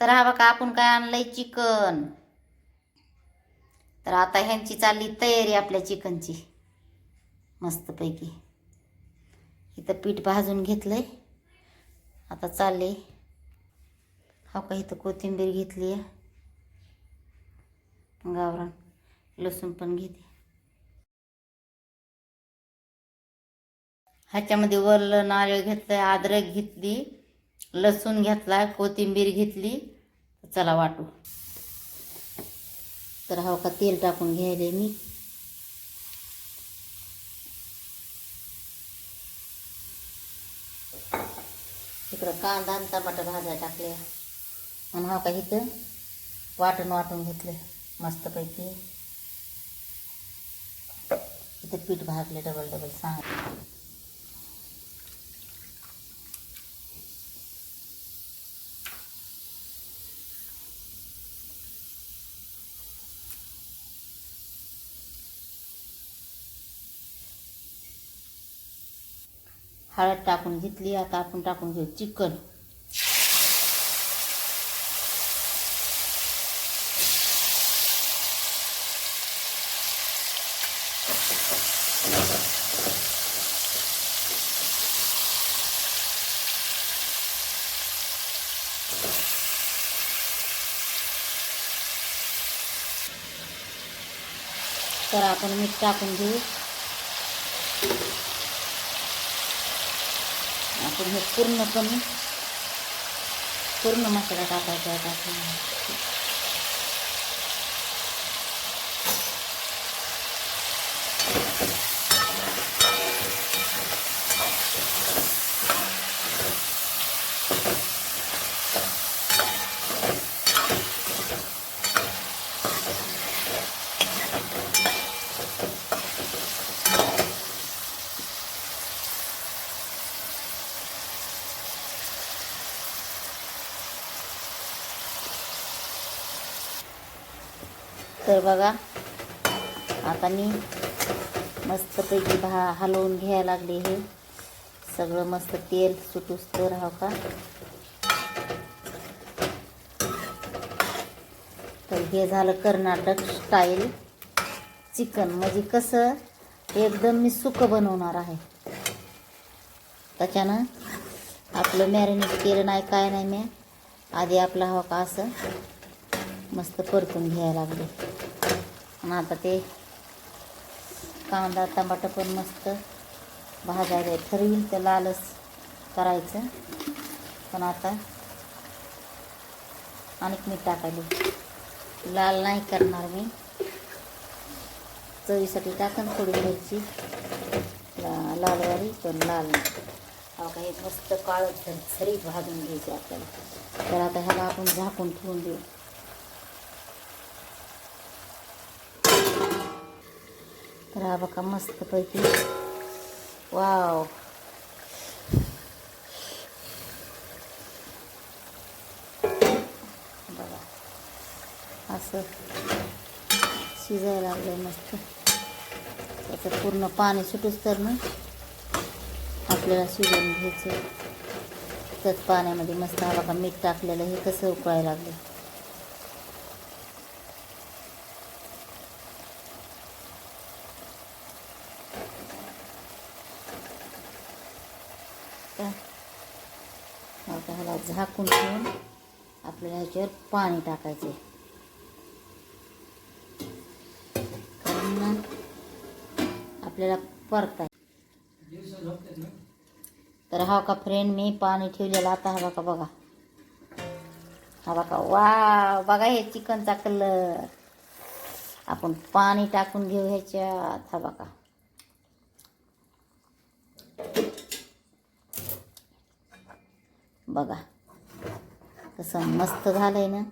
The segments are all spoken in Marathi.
तर हा बघा आपण काय आणलंय? चिकन. तर आता ह्यांची चालली तयारी आपल्या चिकनची. मस्तपैकी. इथं पीठ भाजून घेतलंय. आता चालले हा का इथं कोथिंबीर घेतली आहे गावरान. लसूण पण घेते. ह्याच्यामध्ये वरलं नारळ घेतलं अद्रक घेतली. लसूण घेतला कोथिंबीर घेतली चला वाटू. तर हा का तेल टाकून घ्यायले मी. इकडं कांदा आणि टमाटर भाज्या टाकल्या आणि हा का इथं वाटण वाटून घेतलं मस्तपैकी. इथं पीठ भाजले डबल डबल सांग. हळद टाकून घेतली आता आपण टाकून घेऊ चिकन. तर आपण मीठ टाकून घेऊ. आपण हे पूर्णपणे पूर्ण मसाला टाकायचा आहे टाकून तर बघा आता मी मस्तपैकी भा हलवून घ्यायला लागले हे. सगळं मस्त तेल सुटूस तर का? तर हे झालं कर्नाटक स्टाईल चिकन. म्हणजे कसं एकदम मी सुकं बनवणार आहे. त्याच्यानं आपलं मॅरिनेट केलं नाही काय नाही मी. आधी आपला हवा का असं मस्त परतून घ्यायला लागले. आता ते कांदा टमाटर पण मस्त भाजायला ठरवील तर लालच करायचं. पण आता आणखी मीठ टाकायले लाल नाही करणार मी. चवीसाठी टाकन थोडी मिरची. लालवारी पण लाल नाही. हे काही मस्त काळं झरी भाजून घ्यायची आपल्याला. तर आता ह्याला आपण झाकून ठेवून देऊ. तर हा बघा मस्तपैकी वाव. बघा. असं शिजायला लागलं मस्त. त्याचं पूर्ण पाणी सुटूच तर ना. आपल्याला शिजवून घ्यायचं त्याच पाण्यामध्ये मस्त हा बघा मीठ टाकलेलं हे कसं उकळायला लागलं तर आता ह्याला झाकून ठेवून आपल्याला ह्याच्यावर पाणी टाकायचे. कारण आपल्याला परताय. तर हा का फ्रेंड मी पाणी ठेवलेलं आता हा का बघा. हा बघा वा बघा हे चिकनचा कलर आपण पाणी टाकून घेऊ ह्याच्यात हा बघा. बघा. कसं मस्त झालंय ना.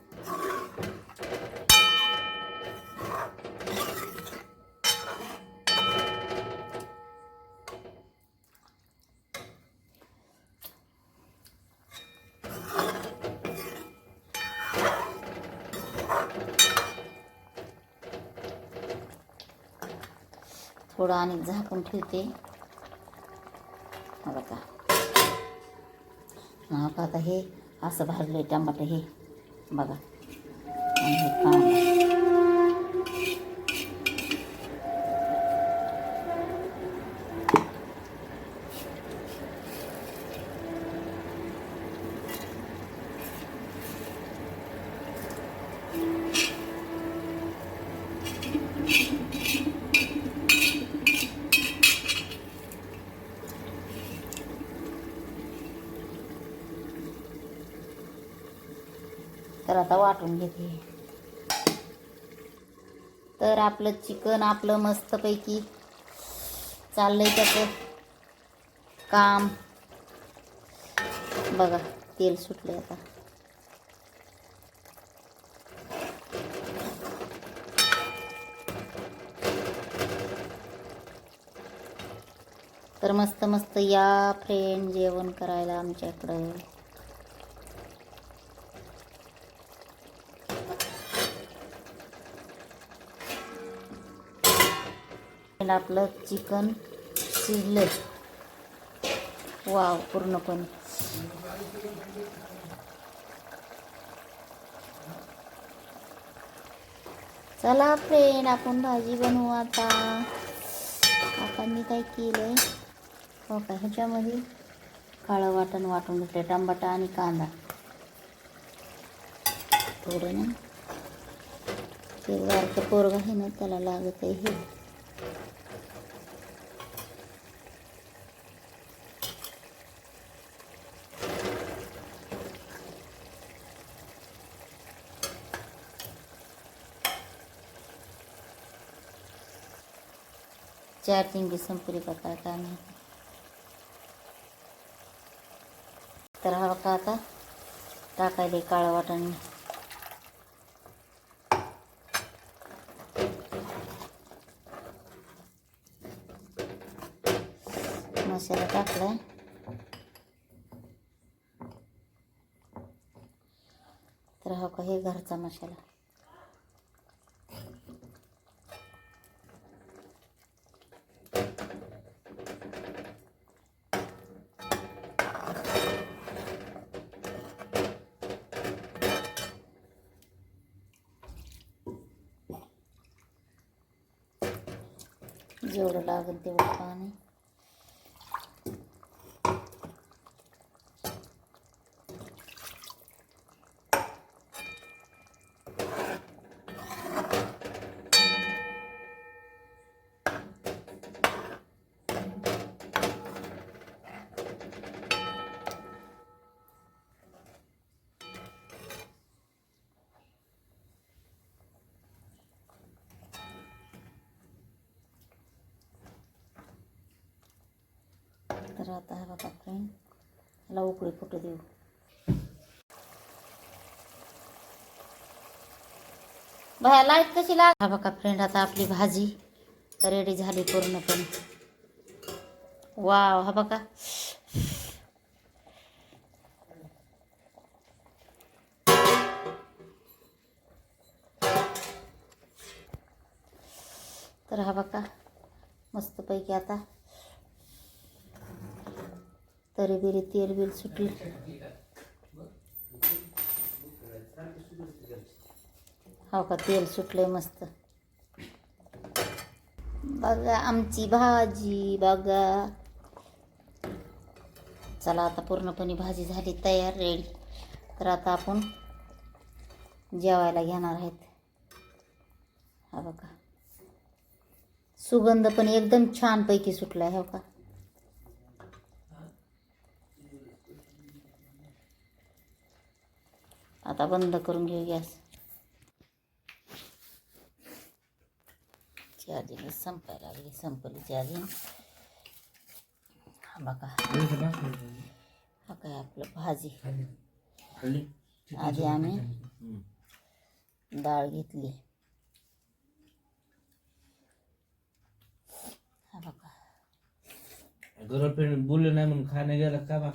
थोडं आणि झाकून ठेवते. बघा. आता हे असं भाजलं टमाटर हे. बघा. आणि हे कांदा तर आता वाटून घेते. तर आपलं चिकन आपलं मस्तपैकी चाललंय त्याचं काम. बघा तेल सुटलं आता. तर मस्त मस्त या फ्रेंड जेवण करायला आमच्याकडं. आणि आपलं चिकन शिजलं वाव पूर्णपणे. चला फ्रेंड आपण भाजी बनवू आता. आता मी काय केलंय? हो का ह्याच्यामध्ये काळं वाटण वाटून घेतलं टमाटा आणि कांदा. थोडं ना. ते वारचं पोरग आहे ना त्याला लागत आहे चार्जिंग बी संपली का काय तर हा का आता टाकायले काळं वाटण. मसाला टाकलाय. तर हा का हे घरचा मसाला. जेवढं लागेल तेवढं पाणी. तर आता हा बघा फ्रेंड ह्याला उकळी फुटू देऊ बाया हा फ्रेंड आता आपली भाजी. रेडी झाली पूर्णपणे. वाव हा बघा तर हा बघा आता तरी बिरी तेल बिल सुटले. हो का तेल सुटले मस्त. बघा आमची भाजी बघा. चला आता पूर्णपणे भाजी झाली तयार रेडी तर आता आपण जेवायला घेणार आहेत. हा बघा. सुगंध पण एकदम छानपैकी सुटला आहे हो का. आता बंद करून घेऊ गॅस. चार्जिंग संपायला लागली संपली चार्जिंग. हा बघा. हा काय आपलं भाजी. आधी आम्ही डाळ घेतली. हा बघा. गर्लफ्रेंड बोलले नाही म्हणून खाणे गेला का बा?